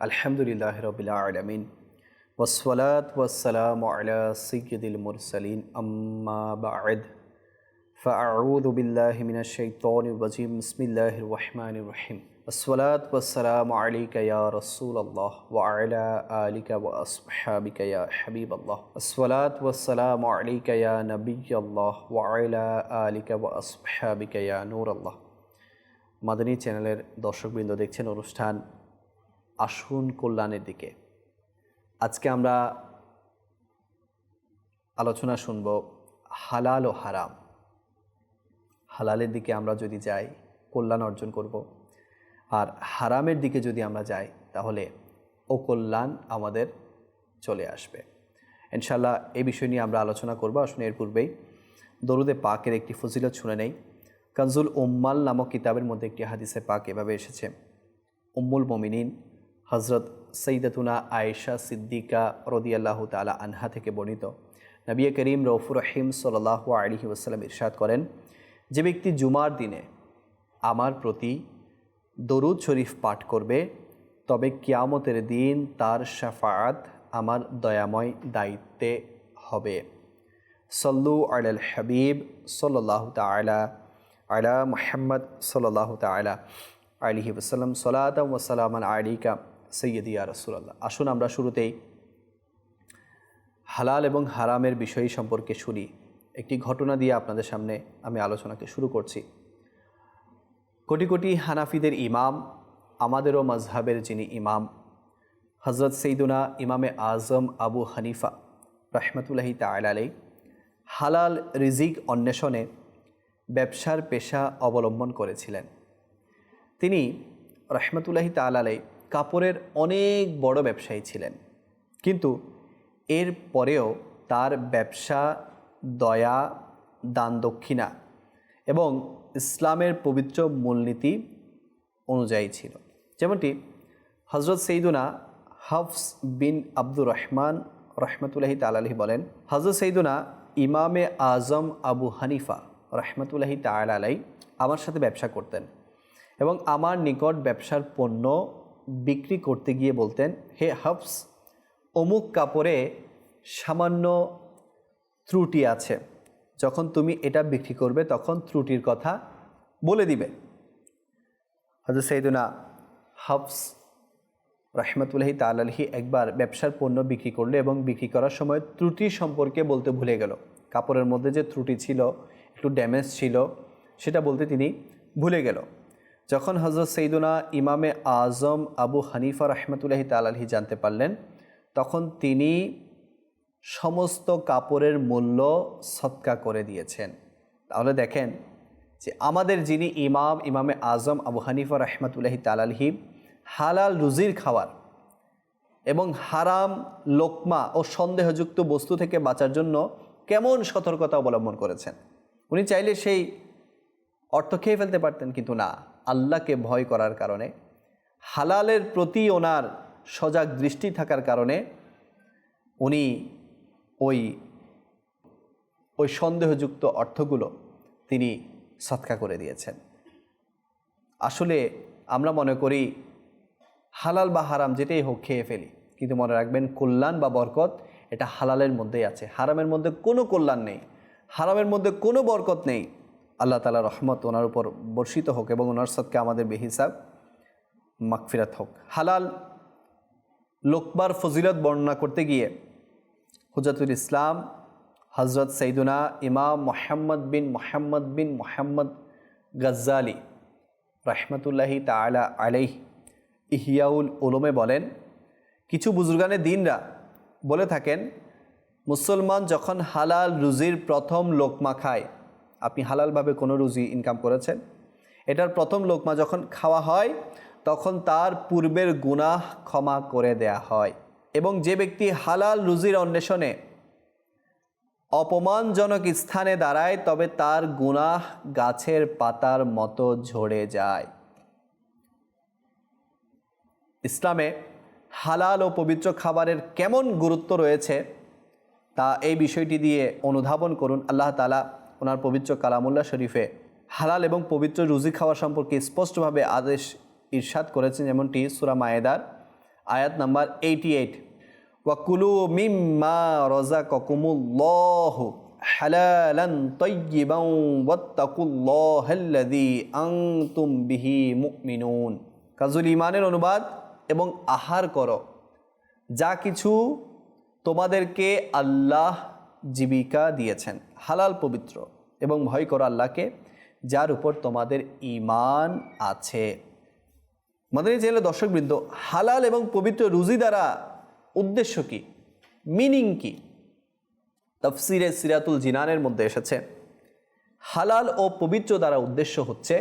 আলহামদুলিল্লাহ রবিল আলমিন ওসলাত ওসালাম আলা সৈয়দুল মুরসালিন আম্মা বাদ فأعوذ بالله من الشيطان الرجيم بسم الله الرحمن الرحيم الصلاة والسلام عليك يا رسول الله وعلى آلك وأصحابك يا حبيب الله الصلاة والسلام عليك يا نبي الله وعلى آلك وأصحابك يا نور الله মাদানী চ্যানেলের দর্শকবৃন্দ দেখছেন অনুষ্ঠান আসুন কল্যাণের দিকে। আজকে আমরা আলোচনা শুনব হালাল ও হারাম। হালালের দিকে আমরা যদি যাই, কল্যাণ অর্জন করব। আর হারামের দিকে যদি আমরা যাই, তাহলে ও কল্যাণ আমাদের চলে আসবে। ইনশাল্লাহ এই বিষয় নিয়ে আমরা আলোচনা করব। আসুন এর পূর্বেই দরুদে পাকের একটি ফজিলত শুনে নেই। কানজুল উম্মাল নামক কিতাবের মধ্যে একটি হাদিসে পাক এভাবে এসেছে। উম্মুল মমিনিন হজরত সৈদতুনা আয়েশা সিদ্দিকা রদিয়াল্লাহ তালা আনহা থেকে বর্ণিত। নবী করিম রৌফুর রহিম সাল্লাহ আলহি ওসালাম ইরশাদ করেন, যে ব্যক্তি জুমার দিনে আমার প্রতি দরুদ শরীফ পাঠ করবে, তবে কিয়ামতের দিন তার শাফায়াত আমার দয়াময় দায়িত্বে হবে। সল্লু আল হাবিব সাল্লাহ তালা আলা মোহাম্মদ সাল্লাহ তালা আলিহি ওসাল্লাম সলাতাম ওসালাম আলিকা সৈয়দিয়া রসুল্লাহ আসুন আমরা শুরুতেই হালাল এবং হারামের বিষয় সম্পর্কে শুনি। একটি ঘটনা দিয়ে আপনাদের সামনে আমি আলোচনাকে শুরু করছি। কোটি কোটি হানাফিদের ইমাম, আমাদেরও মজহাবের যিনি ইমাম হজরত সৈদুনা ইমামে আজম আবু হানিফা রহমতুল্লাহি তালাই হালাল রিজিক অন্বেষণে ব্যবসার পেশা অবলম্বন করেছিলেন। তিনি রহমতুল্লাহি তালাই কাপড়ের অনেক বড় ব্যবসায়ী ছিলেন। কিন্তু এর পরেও তার ব্যবসা, দয়া, দান দক্ষিণা এবং ইসলামের পবিত্র মূলনীতি অনুযায়ী ছিল। যেমনটি হজরত সৈদুনা হাফস বিন আব্দুর রহমান রহমতুল্লাহি তালাহি বলেন হজরত সৈদুনা ইমামে আজম আবু হানিফা রহমতুল্লাহি তালাই আমার সাথে ব্যবসা করতেন এবং আমার নিকট ব্যবসার পণ্য বিক্রি করতে গিয়ে বলতেন, হে হাফস, অমুক কাপড়ে সামান্য ত্রুটি আছে। যখন তুমি এটা বিক্রি করবে, তখন ত্রুটির কথা বলে দিবে। হজরত সৈদুনা হাফস রহমতুল্লাহি তালাহি একবার ব্যবসার পণ্য বিক্রি করল এবং বিক্রি করার সময় ত্রুটি সম্পর্কে বলতে ভুলে গেল। কাপড়ের মধ্যে যে ত্রুটি ছিল, একটু ড্যামেজ ছিল, সেটা বলতে তিনি ভুলে গেল। যখন হজরত সৈদুনা ইমামে আজম আবু হানিফা রহমতুল্লাহি তালাহি জানতে পারলেন, তখন তিনি সমস্ত কাপড়ের মূল্য সৎকা করে দিয়েছেন। তাহলে দেখেন যে আমাদের যিনি ইমাম, ইমামে আজম আবু হানিফা রহমতুল্লাহি তালালহি হালাল রুজির খাওয়ার এবং হারাম লোকমা ও সন্দেহযুক্ত বস্তু থেকে বাঁচার জন্য কেমন সতর্কতা অবলম্বন করেছেন। উনি চাইলে সেই অর্থ খেয়ে ফেলতে পারতেন, কিন্তু না। আল্লাহকে ভয় করার কারণে, হালালের প্রতি ওনার সজাগ দৃষ্টি থাকার কারণে উনি ওই ওই সন্দেহযুক্ত অর্থগুলো তিনি সৎকা করে দিয়েছেন। আসলে আমরা মনে করি হালাল বা হারাম যেটাই হোক খেয়ে ফেলি, কিন্তু মনে রাখবেন কল্যাণ বা বরকত এটা হালালের মধ্যেই আছে। হারামের মধ্যে কোনো কল্যাণ নেই। হারামের মধ্যে কোনো বরকত নেই। আল্লাহ তালা রহমত ওনার উপর বর্ষিত হোক এবং ওনার সৎকে আমাদের বেহিসাব মাকফিরাত হোক। হালাল লোকবার ফজিলত বর্ণনা করতে গিয়ে হুজাতুল ইসলাম হজরত সৈদুনা ইমাম মোহাম্মদ বিন মোহাম্মদ বিন মোহাম্মদ গজ্জালি রহমতুল্লাহি তালা আলাইহ ইহিয়াউল উলমে বলেন, কিছু বুজুর্গানে দিনরা বলে থাকেন, মুসলমান যখন হালাল রুজির প্রথম লোকমা খায় আপনি হালালভাবে কোনো রুজি ইনকাম করেছেন। এটার প্রথম লোকমা যখন খাওয়া হয়, তখন তার পূর্বের গুনাহ ক্ষমা করে দেয়া হয় এবং যে ব্যক্তি হালাল রুজির অন্বেষণে অপমানজনক স্থানে দাঁড়ায়, তবে তার গুনাহ গাছের পাতার মতো ঝরে যায়। ইসলামে হালাল ও পবিত্র খাবারের কেমন গুরুত্ব রয়েছে, তা এই বিষয়টি দিয়ে অনুধাবন করুন। আল্লাহ তালা ওনার পবিত্র কালামুল্লাহ শরীফে হালাল এবং পবিত্র রুজি খাওয়া সম্পর্কে স্পষ্টভাবে আদেশ ইরশাদ করেছেন, যেমনটি সুরা মায়েদার আয়াত নাম্বার এইটি এইট ওয়াকুলু মিম্মা রজা ককুমুল্লহ হালালান তৈবাং ওয়াত্তাকুল্লাহাল্লাযী আনতুম বিহি মুমিনুন। কাজুল ইমানের অনুবাদ এবং আহার করো। যা কিছু তোমাদেরকে আল্লাহ জীবিকা দিয়েছেন। হালাল পবিত্র এবং ভয় করো আল্লাহকে, যার উপর তোমাদের ইমান আছে। মাদানী জেলে দর্শকবৃন্দ, হালাল এবং পবিত্র রুজি দ্বারা উদ্দেশ্য কি? মিনিং কি? তফসিরে সিরাতুল জিনানের মধ্যে এসেছে, হালাল ও পবিত্র দ্বারা উদ্দেশ্য হচ্ছে,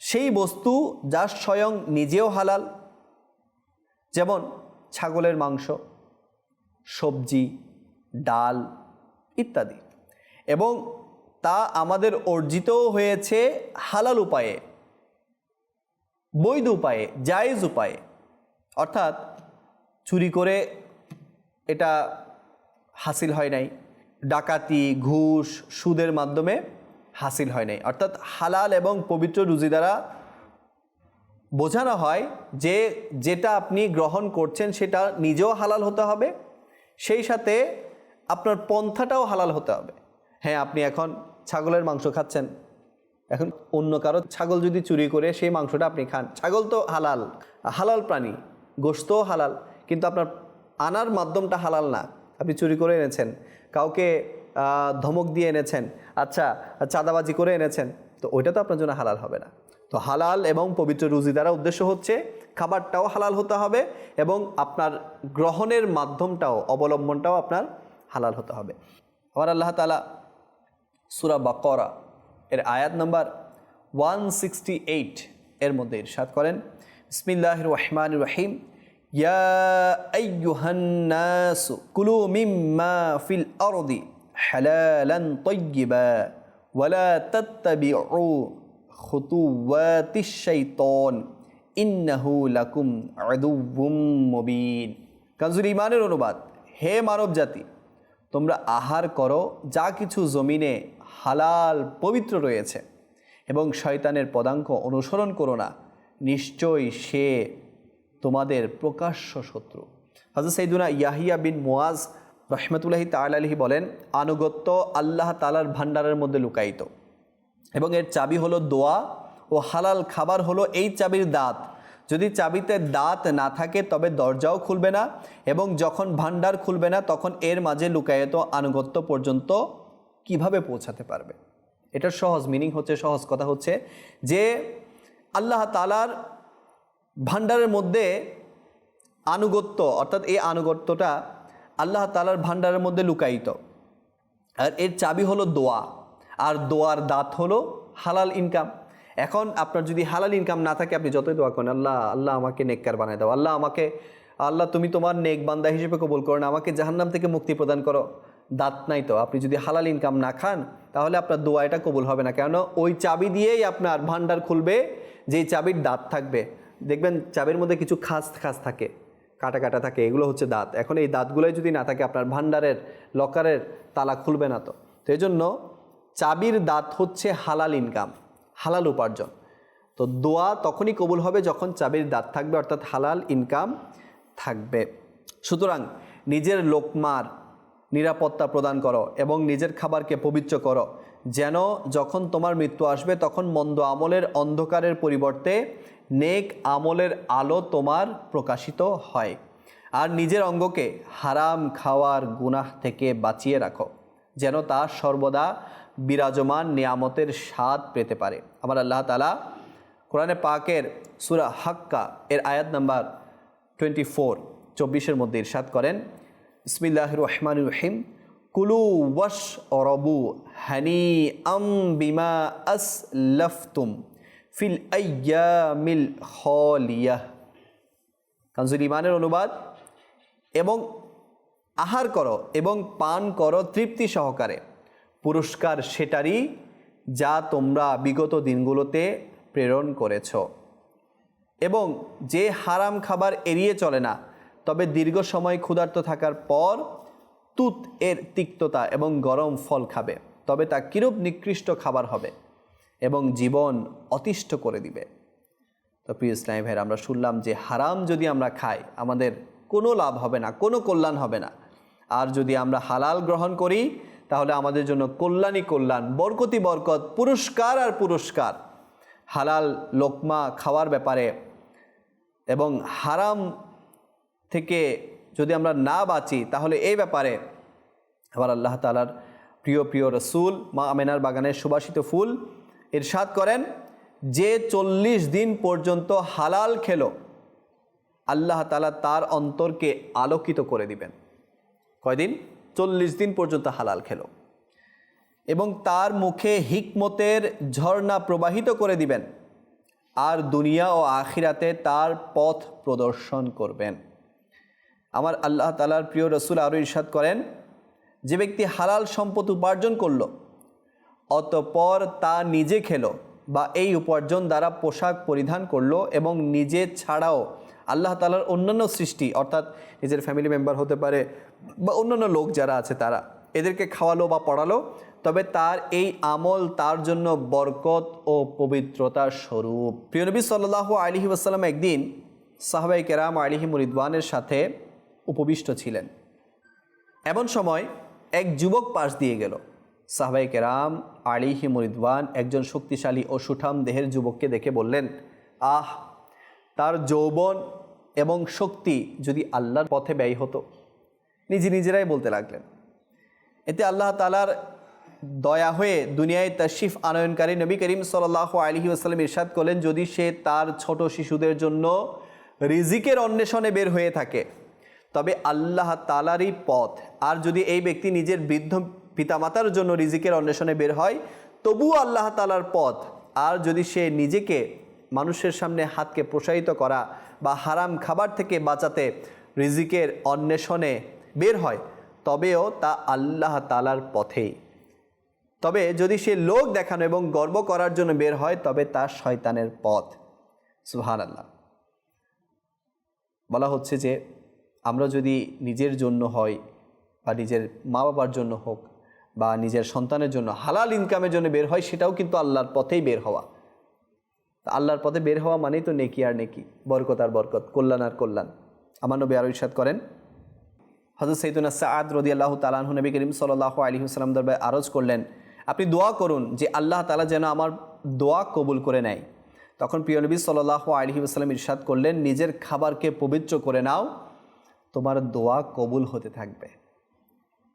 সেই বস্তু যা স্বয়ং নিজেও হালাল, যেমন ছাগলের মাংস, সবজি, ডাল ইত্যাদি। এবং তা আমাদের অর্জিতও হয়েছে হালাল উপায়ে, বৈধ উপায়ে, জায়েজ উপায়ে। অর্থাৎ চুরি করে এটা হাসিল হয় নাই, ডাকাতি, ঘুষ, সুদের মাধ্যমে হাসিল হয় নাই। অর্থাৎ হালাল এবং পবিত্র রুজি দ্বারা বোঝানো হয় যে যেটা আপনি গ্রহণ করছেন সেটা নিজেও হালাল হতে হবে, সেই সাথে আপনার পন্থাটাও হালাল হতে হবে। হ্যাঁ আপনি এখন ছাগলের মাংস খাচ্ছেন। এখন অন্য কারও ছাগল যদি চুরি করে সেই মাংসটা আপনি খান। ছাগল তো হালাল। হালাল প্রাণী। গোস্তও হালাল। কিন্তু আপনার আনার মাধ্যমটা হালাল না। আপনি চুরি করে এনেছেন। কাউকে ধমক দিয়ে এনেছেন। আচ্ছা চাঁদাবাজি করে এনেছেন। তো ওইটা তো আপনার জন্য হালাল হবে না। তো হালাল এবং পবিত্র রুজি দ্বারা উদ্দেশ্য হচ্ছে খাবারটাও হালাল হতে হবে এবং আপনার গ্রহণের মাধ্যমটাও, অবলম্বনটাও আপনার হালাল হতে হবে। আমার আল্লাহ তালা সুরা বাকরা, এর আয়াত নাম্বার ওয়ান সিক্সটি এইট এর মধ্যে ইরশাদ করেন। বিসমিল্লাহ রহমান রহিম। কুলু অনুবাদ, হে মানব জাতি তোমরা আহার করো যা কিছু জমিনে হালাল পবিত্র রয়েছে এবং শয়তানের পদাঙ্ক অনুসরণ করো না। নিশ্চয়ই সে তোমাদের প্রকাশ্য শত্রু। হাজর সৈদুনা ইয়াহিয়া বিন মোয়াজ রহমতুল্লাহি তাল আলহি বলেন, আনুগত্য আল্লাহ তালার ভাণ্ডারের মধ্যে লুকায়িত। এবং এর চাবি হলো দোয়া ও হালাল খাবার হলো এই চাবির দাঁত। যদি চাবিতে দাঁত না থাকে, তবে দরজাও খুলবে না এবং যখন ভান্ডার খুলবে না, তখন এর মাঝে লুকায়িত আনুগত্য পর্যন্ত কীভাবে পৌঁছাতে পারবে? এটার সহজ মিনিং হচ্ছে, সহজ কথা হচ্ছে যে আল্লাহ তালার ভান্ডারের মধ্যে আনুগত্য, অর্থাৎ এই আনুগত্যটা আল্লাহ তালার ভান্ডারের মধ্যে লুকায়িত। আর এর চাবি হলো দোয়া, আর দোয়ার দাঁত হলো হালাল ইনকাম এখন আপনার যদি হালাল ইনকাম না থাকে, আপনি যতই দোয়া করেন, আল্লাহ আল্লাহ আমাকে নেককার বানায় দাও, আল্লাহ আমাকে, আল্লাহ তুমি তোমার নেক বান্দা হিসেবে কবুল করো না, আমাকে জাহান্নাম থেকে মুক্তি প্রদান করো। দাঁত নাই তো। আপনি যদি হালাল ইনকাম না খান, তাহলে আপনার দোয়া এটা কবুল হবে না। কেন ওই চাবি দিয়েই আপনার ভান্ডার খুলবে, যেই চাবির দাঁত থাকবে। দেখবেন চাবির মধ্যে কিছু খাস খাস থাকে, কাটা কাটা থাকে, এগুলো হচ্ছে দাঁত। এখন এই দাঁতগুলোই যদি না থাকে, আপনার ভান্ডারের লকারের তালা খুলবে না তো। তো এই জন্য চাবির দাঁত হচ্ছে হালাল ইনকাম হালাল উপার্জন। তো দোয়া তখনই কবুল হবে যখন চাবির দাঁত থাকবে, অর্থাৎ হালাল ইনকাম থাকবে। সুতরাং নিজের লোকমার নিরাপত্তা প্রদান করো এবং নিজের খাবারকে পবিত্র করো। যেন যখন তোমার মৃত্যু আসবে, তখন মন্দ আমলের অন্ধকারের পরিবর্তে নেক আমলের আলো তোমার প্রকাশিত হয়। আর নিজের অঙ্গকে হারাম খাওয়ার গুনাহ থেকে বাঁচিয়ে রাখো, যেন তা সর্বদা বিরাজমান নিয়ামতের স্বাদ পেতে পারে। আমার আল্লাহ তালা কোরআনে পাকের সুরা হাক্কা এর আয়াত নাম্বার টোয়েন্টি ফোর, চব্বিশের মধ্যে ইরশাদ করেন ইসমিল্লাহ রহমান রহিম কুলু ওয়াশ অরবু হানি আম বিমা আস লফতুম ফিল মিল হলিয়াহ কানজুল ইমানের অনুবাদ, এবং আহার করো এবং পান করো তৃপ্তি সহকারে। পুরস্কার সেটারই যা তোমরা বিগত দিনগুলোতে প্রেরণ করেছ। এবং যে হারাম খাবার এড়িয়ে চলে না তবে দীর্ঘ সময় ক্ষুধার্ত থাকার পর তুত এর তিক্ততা এবং গরম ফল খাবে, তবে তা কিরূপ নিকৃষ্ট খাবার হবে এবং জীবন অতিষ্ঠ করে দিবে। তো প্রিয় ইসলামী ভাইয়ের আমরা শুনলাম যে হারাম যদি আমরা খাই, আমাদের কোনো লাভ হবে না, কোনো কল্যাণ হবে না। আর যদি আমরা হালাল গ্রহণ করি, তাহলে আমাদের জন্য কল্যাণই কল্যাণ বরকতি বরকত, পুরস্কার আর পুরস্কার। হালাল লোকমা খাওয়ার ব্যাপারে এবং হারাম থেকে যদি আমরা না বাঁচি, তাহলে এই ব্যাপারে আবার আল্লাহ তালার প্রিয় প্রিয় রসুল মা আমেনার বাগানের সুবাসিত ফুল ইরশাদ করেন, যে চল্লিশ দিন পর্যন্ত হালাল খেলো, আল্লাহ তালা তার অন্তরকে আলোকিত করে দিবেন। কয়দিন? চল্লিশ দিন পর্যন্ত হালাল খেলো। এবং তার মুখে হিকমতের ঝর্ণা প্রবাহিত করে দিবেন। আর দুনিয়া ও আখিরাতে তার পথ প্রদর্শন করবেন। আমার আল্লাহ তালার প্রিয় রসুল আরও ইরশাদ করেন, যে ব্যক্তি হালাল সম্পদ উপার্জন করল, অতপর তা নিজে খেলো বা এই উপার্জন দ্বারা পোশাক পরিধান করল এবং নিজে ছাড়াও আল্লাহ তালার অন্যান্য সৃষ্টি, অর্থাৎ নিজের ফ্যামিলি মেম্বার হতে পারে বা অন্যান্য লোক যারা আছে তারা, এদেরকে খাওয়ালো বা পড়ালো, তবে তার এই আমল তার জন্য বরকত ও পবিত্রতার স্বরূপ। প্রিয়নবী সাল্লাহ আলহি ওসাল্লাম একদিন সাহবাই কেরাম আলিহি মুরিদওয়ানের সাথে উপবিষ্ট ছিলেন। এমন সময় এক যুবক পাশ দিয়ে গেল। সাহবাই কেরাম আলিহি মুরিদওয়ান একজন শক্তিশালী ও সুঠাম দেহের যুবককে দেখে বললেন, আহ, তার যৌবন এবং শক্তি যদি আল্লাহর পথে ব্যয় হতো? নিজে নিজেরাই বলতে লাগলেন, এতে আল্লাহ তালার দয়া হয়ে দুনিয়ায় তশিফ আনয়নকারী নবী করিম সাল্লাহ আলহি আসালাম ইরশাদ করলেন, যদি সে তার ছোট শিশুদের জন্য রিজিকের অন্বেষণে বের হয়ে থাকে। তবে আল্লাহ তালারই পথ। আর যদি এই ব্যক্তি নিজের বৃদ্ধ পিতামাতার জন্য রিজিকের অন্বেষণে বের হয়, তবুও আল্লাহ তালার পথ। আর যদি সে নিজেকে মানুষের সামনে হাতকে প্রসারিত করা বা হারাম খাবার থেকে বাঁচাতে রিজিকের অন্বেষণে বের হয়, তবেও তা আল্লাহ তালার পথেই। তবে যদি সে লোক দেখানো এবং গর্ব করার জন্য বের হয়, তবে তা শয়তানের পথ। সুহান আল্লাহ বলা হচ্ছে যে আমরা যদি নিজের জন্য হয় বা নিজের মা বাবার জন্য হোক বা নিজের সন্তানের জন্য হালাল ইনকামের জন্য বের হয়, সেটাও কিন্তু আল্লাহর পথেই বের হওয়া। আল্লাহর পথে বের হওয়া মানেই তো নেকি আর নেকি, বরকত আর বরকত, কল্যাণ আর কল্যাণ। আমার নবী আরও ইরশাদ করেন হজরত সৈদুনা সাদ রদি আল্লাহ তালাহু নবী করিম সাল্লাহ আলী হুসালাম দরবারে আরজ করলেন, আপনি দোয়া করুন যে আল্লাহ তালা যেন আমার দোয়া কবুল করে নেয়। তখন প্রিয় নবী সাল্লাহ আলহি ইরশাদ করলেন, নিজের খাবারকে পবিত্র করে নাও তোমার দোয়া কবুল হতে থাকবে।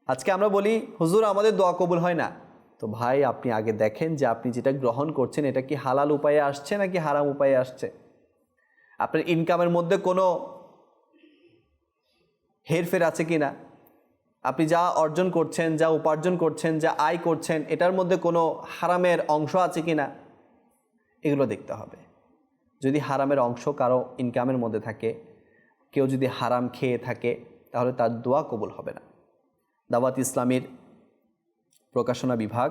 আজকে আমরা বলি, হুজুর, আমাদের দোয়া কবুল হয় না। তো ভাই, আপনি আগে দেখেন যে আপনি যেটা গ্রহণ করছেন, এটা কি হালাল উপায়ে আসছে নাকি হারাম উপায়ে আসছে? আপনার ইনকামের মধ্যে কোনো হেরফের আছে কি না আপনি যা অর্জন করছেন, যা উপার্জন করছেন, যা আয় করছেন, এটার মধ্যে কোনো হারামের অংশ আছে কি না এগুলো দেখতে হবে। যদি হারামের অংশ কারও ইনকামের মধ্যে থাকে কেউ যদি হারাম খেয়ে থাকে, তাহলে তার দোয়া কবুল হবে না। দাওয়াত ইসলামীর প্রকাশনা বিভাগ,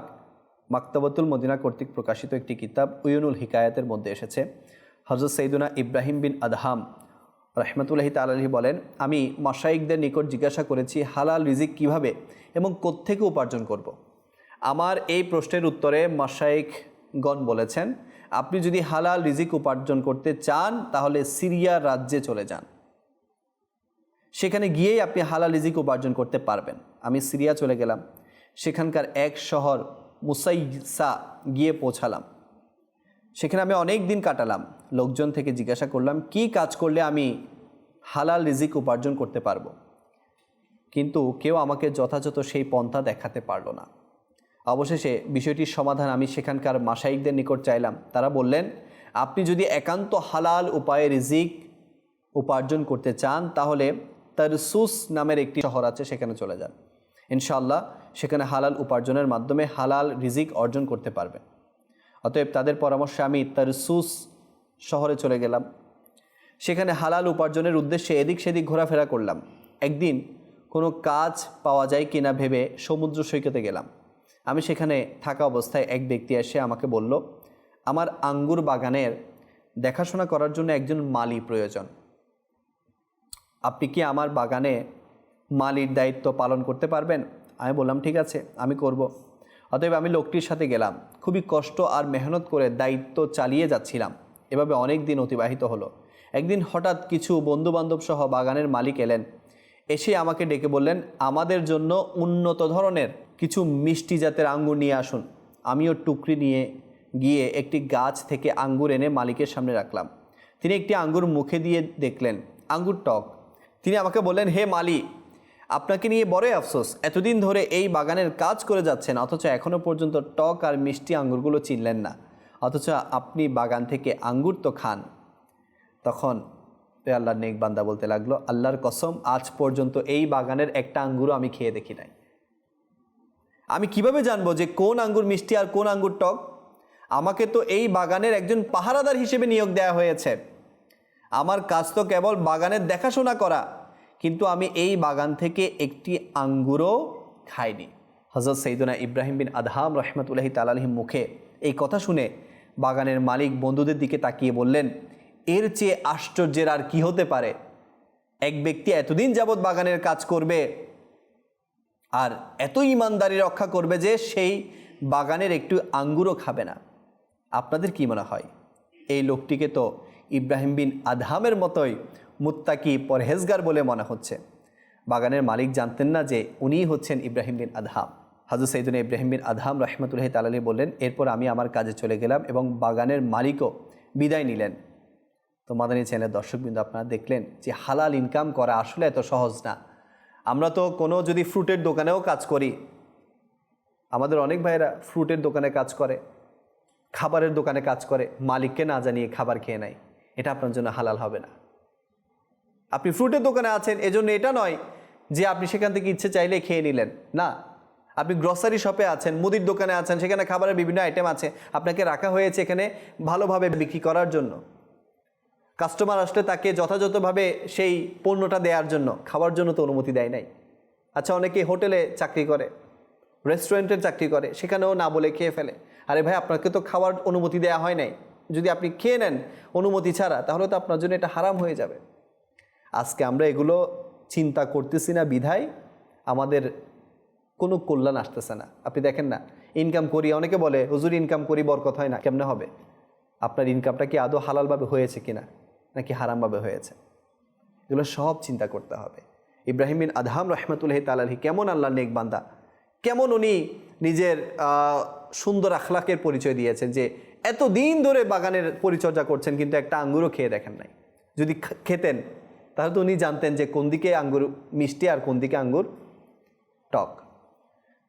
মাক্তাবাতুল মদিনা কর্তৃক প্রকাশিত একটি কিতাব, উয়নুল হিকায়াতের মধ্যে এসেছে। হজরত সৈদুনা ইব্রাহিম বিন আদহাম রহমতুল্লাহি তালাহি বলেন, আমি মাসাইকদের নিকট জিজ্ঞাসা করেছি, হালাল রিজিক কীভাবে এবং কোত্থেকে উপার্জন করব। আমার এই প্রশ্নের উত্তরে মাসাইকগণ বলেছেন, আপনি যদি হালাল রিজিক উপার্জন করতে চান, তাহলে সিরিয়া রাজ্যে চলে যান। সেখানে গিয়েই আপনি হালাল রিজিক উপার্জন করতে পারবেন। আমি সিরিয়া চলে গেলাম। সেখানকার এক শহর মুসাইসা গিয়ে পৌঁছালাম। সেখানে আমি অনেক দিন কাটালাম। লোকজন থেকে জিজ্ঞাসা করলাম, কি কাজ করলে আমি হালাল রিজিক উপার্জন করতে পারব? কিন্তু কেউ আমাকে যথাযথ সেই পন্থা দেখাতে পারল না। অবশেষে বিষয়টির সমাধান আমি সেখানকার মাসাইকদের নিকট চাইলাম। তারা বললেন, আপনি যদি একান্ত হালাল উপায়ে রিজিক উপার্জন করতে চান, তাহলে তারসুস নামের একটি শহর আছে, সেখানে চলে যান। ইনশাআল্লাহ, সেখানে হালাল উপার্জনের মাধ্যমে হালাল রিজিক অর্জন করতে পারবেন অতএব তাদের পরামর্শে আমি তারসুস শহরে চলে গেলাম। সেখানে হালাল উপার্জনের উদ্দেশ্যে এদিক সেদিক ঘোরাফেরা করলাম। একদিন কোনো কাজ পাওয়া যায় কিনা ভেবে সমুদ্র সৈকতে গেলাম। আমি সেখানে থাকা অবস্থায় এক ব্যক্তি এসে আমাকে বলল, আমার আঙ্গুর বাগানের দেখাশোনা করার জন্য একজন মালি প্রয়োজন। আপনি কি আমার বাগানে মালির দায়িত্ব পালন করতে পারবেন? আমি বললাম, ঠিক আছে, আমি করব। অতএব আমি লোকটির সাথে গেলাম। খুবই কষ্ট আর মেহনত করে দায়িত্ব চালিয়ে যাচ্ছিলাম। এভাবে অনেক দিন অতিবাহিত হলো। একদিন হঠাৎ কিছু বন্ধুবান্ধব সহ বাগানের মালিক এলেন। এসে আমাকে ডেকে বললেন, আমাদের জন্য উন্নত ধরনের কিছু মিষ্টি জাতের আঙ্গুর নিয়ে আসুন। আমিও টুকরি নিয়ে গিয়ে একটি গাছ থেকে আঙ্গুর এনে মালিকের সামনে রাখলাম। তিনি একটি আঙ্গুর মুখে দিয়ে দেখলেন, আঙ্গুর টক। তিনি আমাকে বললেন, হে মালি, আপনাকে নিয়ে বড়ই আফসোস। এতদিন ধরে এই বাগানের কাজ করে যাচ্ছেন, অথচ এখনও পর্যন্ত টক আর মিষ্টি আঙ্গুরগুলো চিনলেন না। অথচ আপনি বাগান থেকে আঙ্গুর তো খান। তখন আল্লাহর নেক বান্দা বলতে লাগল, আল্লাহর কসম, আজ পর্যন্ত এই বাগানের একটা আঙ্গুরও আমি খেয়ে দেখি নাই। আমি কীভাবে জানব যে কোন আঙ্গুর মিষ্টি আর কোন আঙ্গুর টক? আমাকে তো এই বাগানের একজন পাহারাদার হিসেবে নিয়োগ দেওয়া হয়েছে। আমার কাজ তো কেবল বাগানের দেখাশোনা করা। কিন্তু আমি এই বাগান থেকে একটি আঙ্গুরও খাইনি। হজরত সৈদুনা ইব্রাহিম বিন আদহাম রহমতুল্লাহি তালাহিম মুখে এই কথা শুনে বাগানের মালিক বন্ধুদের দিকে তাকিয়ে বললেন, এর চেয়ে আশ্চর্যের আর কি হতে পারে? এক ব্যক্তি এতদিন যাবৎ বাগানের কাজ করবে আর এত ইমানদারি রক্ষা করবে যে সেই বাগানের একটু আঙ্গুরও খাবে না। আপনাদের কি মনে হয়? এই লোকটিকে তো ইব্রাহিম বিন আদহামের মতোই মুত্তাকি পরহেজগার বলে মনে হচ্ছে। বাগানের মালিক জানতেন না যে উনিই হচ্ছেন ইব্রাহিম বিন আদহাম। হাজর সৈদুল ইব্রাহিম বিন আদহাম রহমতুল্লাহ তালালি বললেন, এরপর আমি আমার কাজে চলে গেলাম এবং বাগানের মালিকও বিদায় নিলেন। তো মাদানী চ্যানেলের দর্শকবৃন্দ আপনারা দেখলেন যে হালাল ইনকাম করা আসলে এত সহজ না। আমরা তো কোনো যদি ফ্রুটের দোকানেও কাজ করি। আমাদের অনেক ভাইয়েরা ফ্রুটের দোকানে কাজ করে। খাবারের দোকানে কাজ করে, মালিককে না জানিয়ে খাবার খেয়ে নেয়। এটা আপনার জন্য হালাল হবে না। আপনি ফ্রুটের দোকানে আছেন, এজন্য এটা নয় যে আপনি সেখান থেকে ইচ্ছে চাইলে খেয়ে নিলেন। না। আপনি গ্রসারি শপে আছেন, মুদির দোকানে আছেন, সেখানে খাবারের বিভিন্ন আইটেম আছে। আপনাকে রাখা হয়েছে এখানে ভালোভাবে বিক্রি করার জন্য। কাস্টমার আসলে তাকে যথাযথভাবে সেই পণ্যটা দেওয়ার জন্য, খাওয়ার জন্য তো অনুমতি দেয় নাই। আচ্ছা অনেকে হোটেলে চাকরি করে রেস্টুরেন্টের চাকরি করে, সেখানেও না বলে খেয়ে ফেলে। আরে ভাই, আপনাকে তো খাওয়ার অনুমতি দেওয়া হয় নাই। যদি আপনি খেয়ে নেন অনুমতি ছাড়া, তাহলে তো আপনার জন্য এটা হারাম হয়ে যাবে। আজকে আমরা এগুলো চিন্তা করতেছি না, বিধায় আমাদের কোনো কল্যাণ আসতেছে না। আপনি দেখেন না ইনকাম করি, অনেকে বলে, হুজুর ইনকাম করি, বরকত হয় না, কেমনে হবে? আপনার ইনকামটা কি আদৌ হালালভাবে হয়েছে কিনা, নাকি হারামভাবে হয়েছে? এগুলো সব চিন্তা করতে হবে। ইব্রাহিম বিন আদহাম রহমতুল্লাহ তালাহি কেমন আল্লাহ নেক বান্দা? কেমন উনি নিজের সুন্দর আখলাকের পরিচয় দিয়েছেন যে এত দিন ধরে বাগানের পরিচর্যা করছেন, কিন্তু একটা আঙ্গুরও খেয়ে দেখেন নাই। যদি খেতেন, তাহলে তো উনি জানতেন যে কোন দিকে আঙ্গুর মিষ্টি আর কোন দিকে আঙ্গুর টক।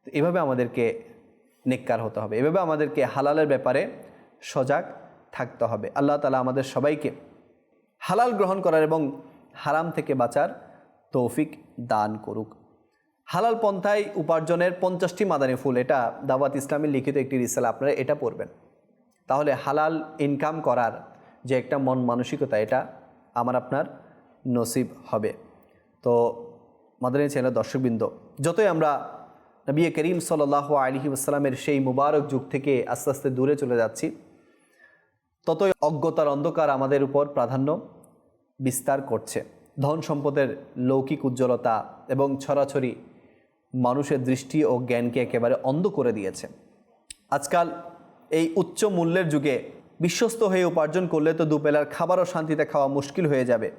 তো এভাবে আমাদেরকে নেককার হতে হবে, এভাবে আমাদেরকে হালালের ব্যাপারে সজাগ থাকতে হবে। আল্লাহ তালা আমাদের সবাইকে হালাল গ্রহণ করার এবং হারাম থেকে বাঁচার তৌফিক দান করুক। হালাল পন্থায় উপার্জনের পঞ্চাশটি মাদানী ফুল, এটা দাওয়াত ইসলামের লিখিত একটি রিসালা, আপনারা এটা পড়বেন। তাহলে হালাল ইনকাম করার যে একটা মন মানসিকতা, এটা আমার আপনার নসিব হবে। তো মাদানী চ্যানেল দর্শকবৃন্দ, যতই আমরা নবী করিম সাল আলহি আসসালামের সেই মুবারক যুগ থেকে আস্তে আস্তে দূরে চলে যাচ্ছি, ততই অজ্ঞতার অন্ধকার আমাদের উপর প্রাধান্য বিস্তার করছে। ধন সম্পদের লৌকিক উজ্জ্বলতা এবং ছড়াছড়ি মানুষের দৃষ্টি ও জ্ঞানকে একেবারে অন্ধ করে দিয়েছে। আজকাল এই উচ্চ মূল্যের যুগে বিশ্বস্ত হয়ে উপার্জন করলে তো দুবেলার খাবারও শান্তিতে খাওয়া মুশকিল হয়ে যাবে।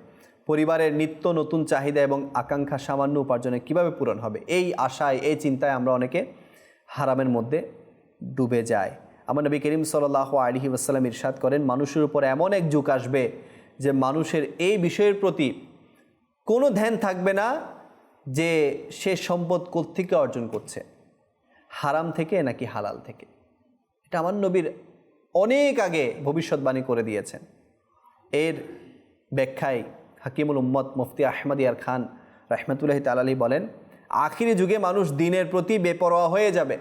পরিবারের নিত্য নতুন চাহিদা এবং আকাঙ্ক্ষা সামান্য উপার্জনে কীভাবে পূরণ হবে? এই আশায়, এই চিন্তায় আমরা অনেকে হারামের মধ্যে ডুবে যায় আমার নবী করিম সাল্লাহ আলহি আসসালাম ইরশাদ করেন, মানুষের উপর এমন এক যুগ আসবে যে মানুষের এই বিষয়ের প্রতি কোনো ধ্যান থাকবে না যে সে সম্পদ কোত্থেকে অর্জন করছে? হারাম থেকে নাকি হালাল থেকে? এটা আমার নবীর অনেক আগে ভবিষ্যৎবাণী করে দিয়েছেন। এর ব্যাখ্যায় হাকিমুল উম্মত মুফতি আহমদিয়ার খান রহমতুল্লাহ তালালি বলেন, আখিরি যুগে মানুষ দিনের প্রতি বেপরোয়া হয়ে যাবে,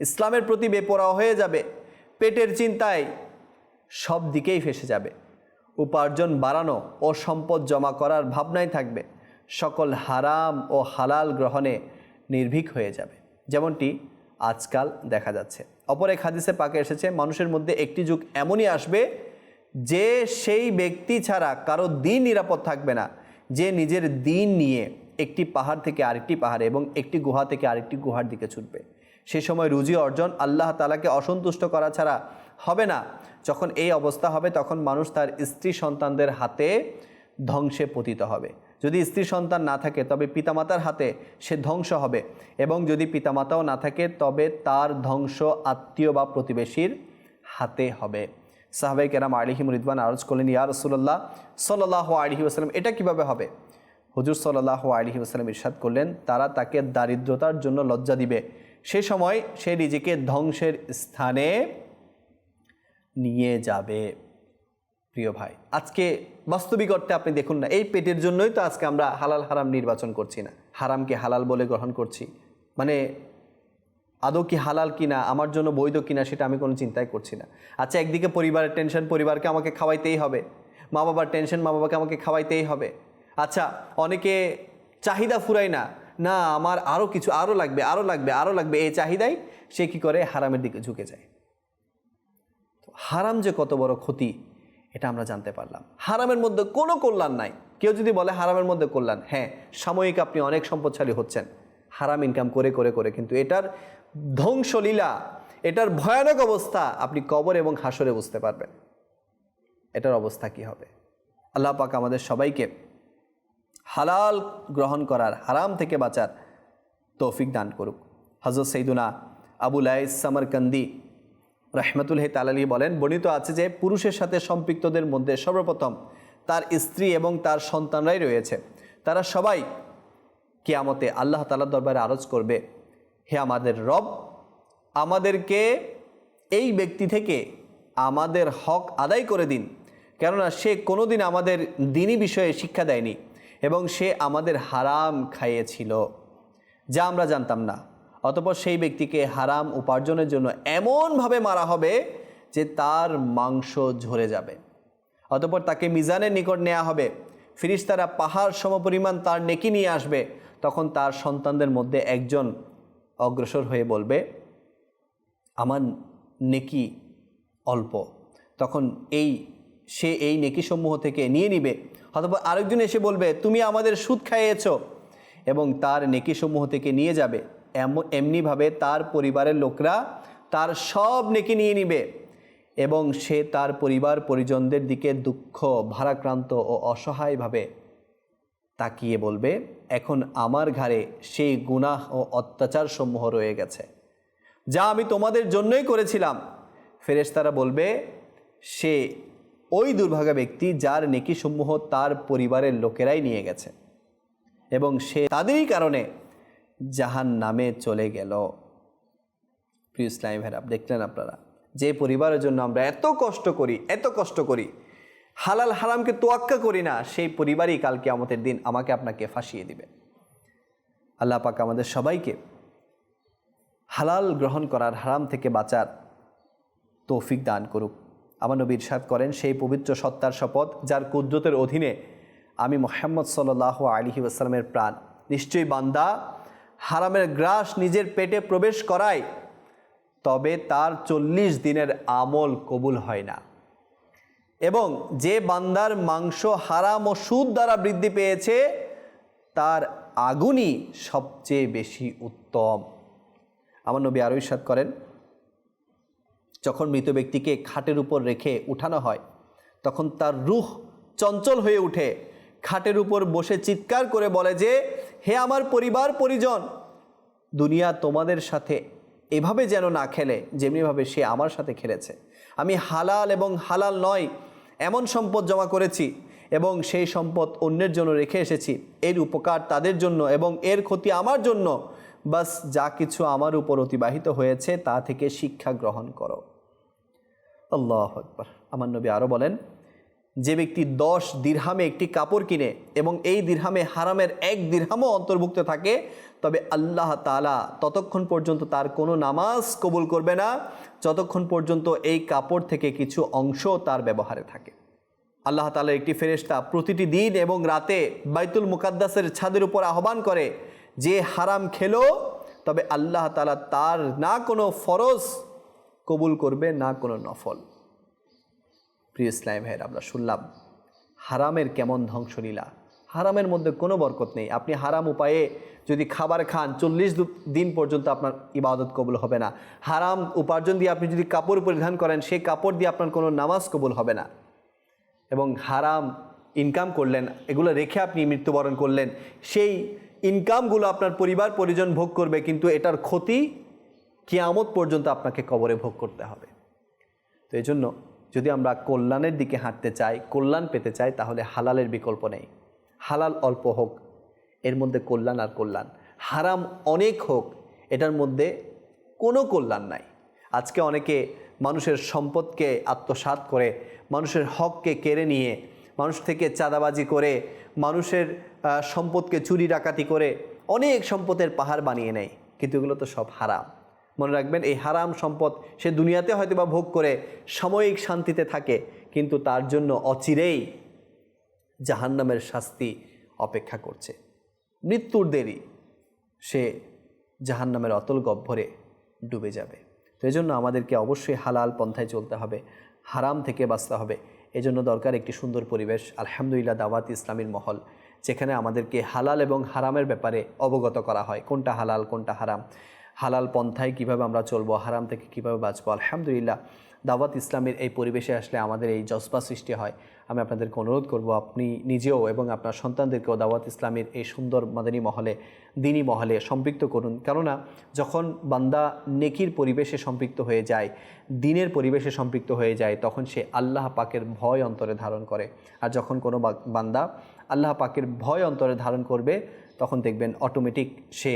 ইসলামের প্রতি বেপরোয়া হয়ে যাবে, পেটের চিন্তায় সব দিকেই ফেসে যাবে। উপার্জন বাড়ানো ও সম্পদ জমা করার ভাবনাই থাকবে। সকল হারাম ও হালাল গ্রহণে নির্ভীক হয়ে যাবে। যেমনটি আজকাল দেখা যাচ্ছে। অপর এক হাদিসে পাকে এসেছে, মানুষের মধ্যে একটি যুগ এমনই আসবে যে সেই ব্যক্তি ছাড়া কারও দিন নিরাপদ থাকবে না। যে নিজের দিন নিয়ে একটি পাহাড় থেকে আরেকটি পাহাড়ে এবং একটি গুহা থেকে আরেকটি গুহার দিকে ছুটবে। সে সময় রুজি অর্জন আল্লাহ তালাকে অসন্তুষ্ট করা ছাড়া হবে না। যখন এই অবস্থা হবে, তখন মানুষ তার স্ত্রী সন্তানদের হাতে ধ্বংসে পতিত হবে। যদি স্ত্রী সন্তান না থাকে, তবে পিতামাতার হাতে সে ধ্বংস হবে। এবং যদি পিতামাতাও না থাকে, তবে তার ধ্বংস আত্মীয় বা প্রতিবেশীর হাতে হবে। সাহাবাই কেরাম আলিহিম রিদওয়ান আরজ করলেন, ইয়া রসুল্লাহ সাল্লাহ আলহি আসালাম এটা কীভাবে হবে? হুজুর সাল্লাহ আলহি আসালাম ইরশাদ করলেন, তারা তাকে দারিদ্রতার জন্য লজ্জা দিবে। সে সময় সে নিজেকে ধ্বংসের স্থানে নিয়ে যাবে। প্রিয় ভাই, আজকে বাস্তবিক অর্থে আপনি দেখুন না, এই পেটের জন্যই তো আজকে আমরা হালাল হারাম নির্বাচন করছি না। হারামকে হালাল বলে গ্রহণ করছি। মানে আদৌ কি হালাল কিনা, আমার জন্য বৈধ কিনা সেটা আমি কোনো চিন্তাই করছি না। আচ্ছা একদিকে পরিবারের টেনশন পরিবারকে আমাকে খাওয়াইতেই হবে। মা বাবার টেনশন মা বাবাকে আমাকে খাওয়াইতেই হবে। আচ্ছা অনেকে চাহিদা ফুরাই না। না, আমার আরও কিছু আরও লাগবে আরও লাগবে আরও লাগবে, এই চাহিদাই সে কি করে হারামের দিকে ঝুঁকে যায়। হারাম যে কত বড় ক্ষতি এটা আমরা জানতে পারলাম। হারামের মধ্যে কোনো কল্যাণ নাই। কেউ যদি বলে হারামের মধ্যে কল্যাণ হ্যাঁ সাময়িক আপনি অনেক সম্পদশালী হচ্ছেন। হারাম ইনকাম করে করে করে, কিন্তু এটার ধ্বংসলীলা, এটার ভয়ানক অবস্থা আপনি কবর এবং হাসরে বুঝতে পারবেন। এটার অবস্থা কি হবে? আল্লাহ পাক আমাদের সবাইকে হালাল গ্রহণ করার, হারাম থেকে বাঁচার তৌফিক দান করুক। হজরত সৈদুনা আবুল আইস সামরকান্দি রহমতুল হে তালালি বলেন, বর্ণিত আছে যে পুরুষের সাথে সম্পৃক্তদের মধ্যে সর্বপ্রথম তার স্ত্রী এবং তার সন্তানরাই রয়েছে। তারা সবাই কেয়ামতে আল্লাহ তালার দরবারে আরজ করবে, হে আমাদের রব, আমাদেরকে এই ব্যক্তি থেকে আমাদের হক আদায় করে দিন। কেননা সে কোনোদিন আমাদের দিনই বিষয়ে শিক্ষা দেয়নি এবং সে আমাদের হারাম খাইয়েছিল, যা আমরা জানতাম না। অতপর সেই ব্যক্তিকে হারাম উপার্জনের জন্য এমনভাবে মারা হবে যে তার মাংস ঝরে যাবে। অতপর তাকে মিজানের নিকট নেওয়া হবে। ফিরিস্তারা পাহাড় সমপরিমাণ তার নেকি নিয়ে আসবে। তখন তার সন্তানদের মধ্যে একজন অগ্রসর হয়ে বলবে, আমার নেকি অল্প। তখন এই, সে এই নেকিসমূহ থেকে নিয়ে নিবে। অথবা আরেকজন এসে বলবে, তুমি আমাদের সুদ খাইয়েছ এবং তার নেকিসমূহ থেকে নিয়ে যাবে। এমন, এমনিভাবে তার পরিবারের লোকরা তার সব নেকি নিয়ে নিবে এবং সে তার পরিবার পরিজনদের দিকে দুঃখ, ভারাক্রান্ত ও অসহায়ভাবে তাকিয়ে বলবে, এখন আমার ঘাড়ে সেই গুনাহ ও অত্যাচার সমূহ রয়ে গেছে। যা আমি তোমাদের জন্যই করেছিলাম। ফেরেশতারা বলবে, সে ওই দুর্ভাগা ব্যক্তি যার নেকিসমূহ তার পরিবারের লোকেরাই নিয়ে গেছে এবং সে তাদেরই কারণে জাহান নামে চলে গেল। প্রিয় ইসলামী ভাইরা দেখলেন আপনারা, যে পরিবারের জন্য আমরা এত কষ্ট করি, এত কষ্ট করি, হালাল হারামকে তোয়াক্কা করি না, সেই পরিবারই কালকে আমাদের দিন আমাকে আপনাকে ফাঁসিয়ে দিবে। আল্লাহ পাক আমাদের সবাইকে হালাল গ্রহণ করার, হারাম থেকে বাঁচার তৌফিক দান করুক। আমার নবী ইরশাদ করেন, সেই পবিত্র সত্তার শপথ, যার কুদ্রতের অধীনে আমি মোহাম্মদ সাল্লাহ আলহি আসসালামের প্রাণ। নিশ্চয়ই বান্দা হারামের গ্রাস নিজের পেটে প্রবেশ করায়, তবে তার চল্লিশ দিনের আমল কবুল হয় না। এবং যে বান্দার মাংস হারাম ও সুদ দ্বারা বৃদ্ধি পেয়েছে, তার আগুনই সবচেয়ে বেশি উত্তম। আমার নবী আরও ইস্বাদ করেন, যখন মৃত ব্যক্তিকে খাটের উপর রেখে উঠানো হয়, তখন তার রুহ চঞ্চল হয়ে উঠে। খাটের উপর বসে চিৎকার করে বলে যে হে আমার পরিবার, পরিজন, দুনিয়া তোমাদের সাথে এভাবে যেন না খেলে, যেমনিভাবে সে আমার সাথে খেলেছে। আমি হালাল এবং হালাল নয়, এমন সম্পদ জমা করেছি এবং সেই সম্পদ অন্যের জন্য রেখে এসেছি। এর উপকার তাদের জন্য এবং এর ক্ষতি আমার জন্য। বাস যা কিছু আমার উপর অতিবাহিত হয়েছে তা থেকে শিক্ষা গ্রহণ করো। আল্লাহ আকবর। আমার নবী আরও বলেন যে ব্যক্তি দশ দিরহামে একটি কাপড় কিনে এবং এই দিরহামে হারামের এক দিরহামও অন্তর্ভুক্ত থাকে, তবে আল্লাহ তালা ততক্ষণ পর্যন্ত তার কোনো নামাজ কবুল করবে না, যতক্ষণ পর্যন্ত এই কাপড় থেকে কিছু অংশ তার ব্যবহারে থাকে। আল্লাহ তালার একটি ফেরেশতা প্রতিটি দিন এবং রাতে বাইতুল মুকাদ্দাসের ছাদের উপর আহ্বান করে, যে হারাম খেলো, তবে আল্লাহ তালা তার না কোনো ফরজ কবুল করবে, না কোনো নফল। প্রিয় ইসলাম ভাইয়ের, আমরা শুনলাম, হারামের কেমন ধ্বংসলীলা? হারামের মধ্যে কোনো বরকত নেই। আপনি হারাম উপায়ে যদি খাবার খান, চল্লিশ দিন পর্যন্ত আপনার ইবাদত কবুল হবে না। হারাম উপার্জন দিয়ে আপনি যদি কাপড় পরিধান করেন, সেই কাপড় দিয়ে আপনার কোনো নামাজ কবুল হবে না। এবং হারাম ইনকাম করলেন, এগুলো রেখে আপনি মৃত্যুবরণ করলেন, সেই ইনকামগুলো আপনার পরিবার, পরিজন ভোগ করবে, কিন্তু এটার ক্ষতি কিয়ামত পর্যন্ত আপনাকে কবরে ভোগ করতে হবে। তো এই জন্য যদি আমরা কল্যাণের দিকে হাঁটতে চাই, কল্যাণ পেতে চাই, তাহলে হালালের বিকল্প নেই। হালাল অল্প হোক, এর মধ্যে কল্যাণ আর কল্যাণ। হারাম অনেক হোক, এটার মধ্যে কোনো কল্যাণ নাই। আজকে অনেকে মানুষের সম্পদকে আত্মসাৎ করে, মানুষের হককে কেড়ে নিয়ে, মানুষ থেকে চাঁদাবাজি করে, মানুষের সম্পদকে চুরি ডাকাতি করে অনেক সম্পদের পাহাড় বানিয়ে নেয়। কিন্তু এগুলো তো সব হারাম। মনে রাখবেন, এই হারাম সম্পদ সে দুনিয়াতে হয়তো বা ভোগ করে সাময়িক শান্তিতে থাকে, কিন্তু তার জন্য অচিরেই জাহান্নামের শাস্তি অপেক্ষা করছে। মৃত্যুর দেরি, সে জাহান্নামের অতল গহ্বরে ডুবে যাবে। তো এই জন্য আমাদেরকে অবশ্যই হালাল পন্থায় চলতে হবে, হারাম থেকে বাঁচতে হবে। এজন্য দরকার একটি সুন্দর পরিবেশ, আলহামদুলিল্লাহ, দাওয়াত ইসলামীর মহল, যেখানে আমাদেরকে হালাল এবং হারামের ব্যাপারে অবগত করা হয়, কোনটা হালাল, কোনটা হারাম। হালাল পন্থায় কীভাবে আমরা চলবো, হারাম থেকে কীভাবে বাঁচবো, আলহামদুলিল্লাহ দাওয়াত ইসলামের এই পরিবেশে আসলে আমাদের এই জজবা সৃষ্টি হয়। আমি আপনাদেরকে অনুরোধ করব, আপনি নিজেও এবং আপনার সন্তানদেরকেও দাওয়াত ইসলামের এই সুন্দর মাদানী মহলে, দিনী মহলে সম্পৃক্ত করুন। কেননা, যখন বান্দা নেকির পরিবেশে সম্পৃক্ত হয়ে যায়, দিনের পরিবেশে সম্পৃক্ত হয়ে যায়, তখন সে আল্লাহ পাকের ভয় অন্তরে ধারণ করে। আর যখন কোনো বান্দা আল্লাহ পাকের ভয় অন্তরে ধারণ করবে, তখন দেখবেন অটোমেটিক সে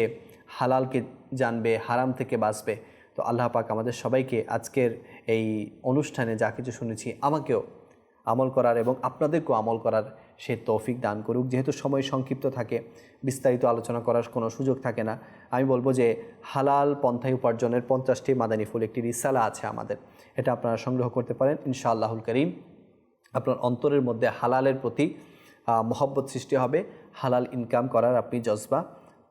হালালকে জানবে, হারাম থেকে বাঁচবে। তো আল্লাহ পাক আমাদের সবাইকে আজকের এই অনুষ্ঠানে যা কিছু শুনেছি, আমাকেও আমল করার এবং আপনাদেরকেও আমল করার সে তৌফিক দান করুক। যেহেতু সময় সংক্ষিপ্ত থাকে, বিস্তারিত আলোচনা করার কোনো সুযোগ থাকে না। আমি বলব যে হালাল পন্থায় উপার্জনের পঞ্চাশটি মাদানী ফুল একটি রিসালা আছে আমাদের। এটা আপনারা সংগ্রহ করতে পারেন, ইনশাআল্লাহুল করিম। আপনার অন্তরের মধ্যে হালালের প্রতি মহব্বত সৃষ্টি হবে। হালাল ইনকাম করার আপনি জজবা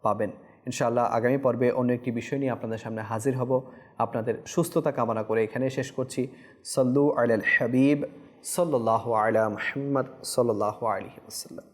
পাবেন। ইনশাআল্লাহ আগামী পর্বে অন্য একটি বিষয় নিয়ে আপনাদের সামনে হাজির হব। আপনাদের সুস্থতা কামনা করে এখানে শেষ করছি। সল্লু আল হাবিব সাল্লাহ আলা মোহাম্মদ সাল্লাহ আলহিম আসাল্লাম